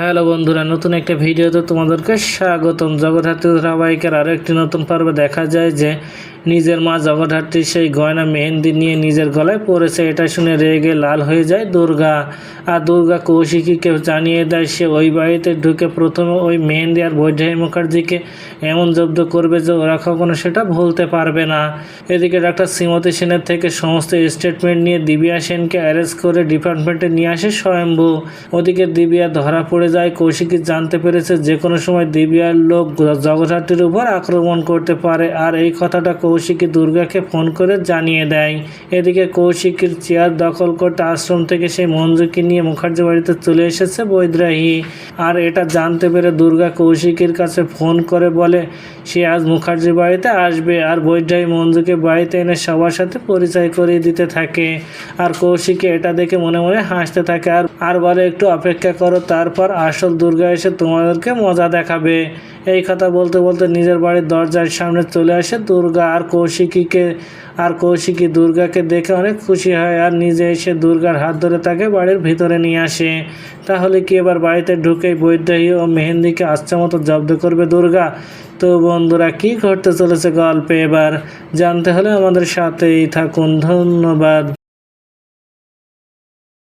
Hello বন্ধুরা, নতুন একটা ভিডিওতে তোমাদেরকে স্বাগতম। জগদ্ধাত্রী ধারাবাহিকের আরও একটি নতুন পর্বে দেখা যায় যে নিজের মা জগদ্ধাত্রী সেই গয়না, মেহেন্দি নিয়ে নিজের গলায় পড়েছে এটা শুনে রেগে লাল হয়ে যায় দুর্গা। আর দুর্গা কৌশিকীকে জানিয়ে দেয়, সে ওই বাড়িতে ঢুকে প্রথমে ওই মেহেন্দি আর বৈদেহী মুখার্জিকে এমন জব্দ করবে যে ওরা কখনো সেটা ভুলতে পারবে না। এদিকে ডাক্তার শ্রীমতী সেনের থেকে সমস্ত স্টেটমেন্ট নিয়ে দিবিয়া সেনকে অ্যারেস্ট করে ডিপার্টমেন্টে নিয়ে আসে স্বয়ম্ভু। ওদিকে দিবিয়া ধরা পড়ে যায়, কৌশিকী জানতে পেরেছে যে কোনো সময় দিবিয়ার লোক জগদ্ধাত্রীর উপর আক্রমণ করতে পারে। আর এই কথাটা কৌশিকী দুর্গাকে ফোন করে জানিয়ে দেয়। এদিকে কৌশিকীর চেয়ার দখল করতে আশ্রম থেকে সেই মঞ্জুকে নিয়ে মুখার্জি বাড়িতে চলে এসেছে বৈদ্রাহী। আর এটা জানতে পেরে দুর্গা কৌশিকীর কাছে ফোন করে বলে সে আজ মুখার্জির বাড়িতে আসবে আর বৈদ্রাহী মঞ্জুকে বাড়িতে এনে সবার সাথে পরিচয় করিয়ে দিতে থাকে। আর কৌশিকে এটা দেখে মনে মনে হাসতে থাকে। আর আর বলে, একটু অপেক্ষা করো, তারপর আসল দুর্গা এসে তোমাদেরকে মজা দেখাবে। এই কথা বলতে বলতে নিজের বাড়ির দরজার সামনে চলে আসে। দুর্গা আর কৌশিকীকে, আর কৌশিকী দুর্গাকে দেখে অনেক খুশি হয় আর নিজে এসে দুর্গার হাত ধরে তাকে বাড়ির ভিতরে নিয়ে আসে। তাহলে কি এবার বাড়িতে ঢুকেই বৈদ্যাহী ও মেহেন্দিকে আচ্ছা মতো জব্দ করবে দুর্গা? তো বন্ধুরা, কি ঘটতে চলেছে গল্পে এবার? জানতে হলে আমাদের সাথেই থাকুন। ধন্যবাদ।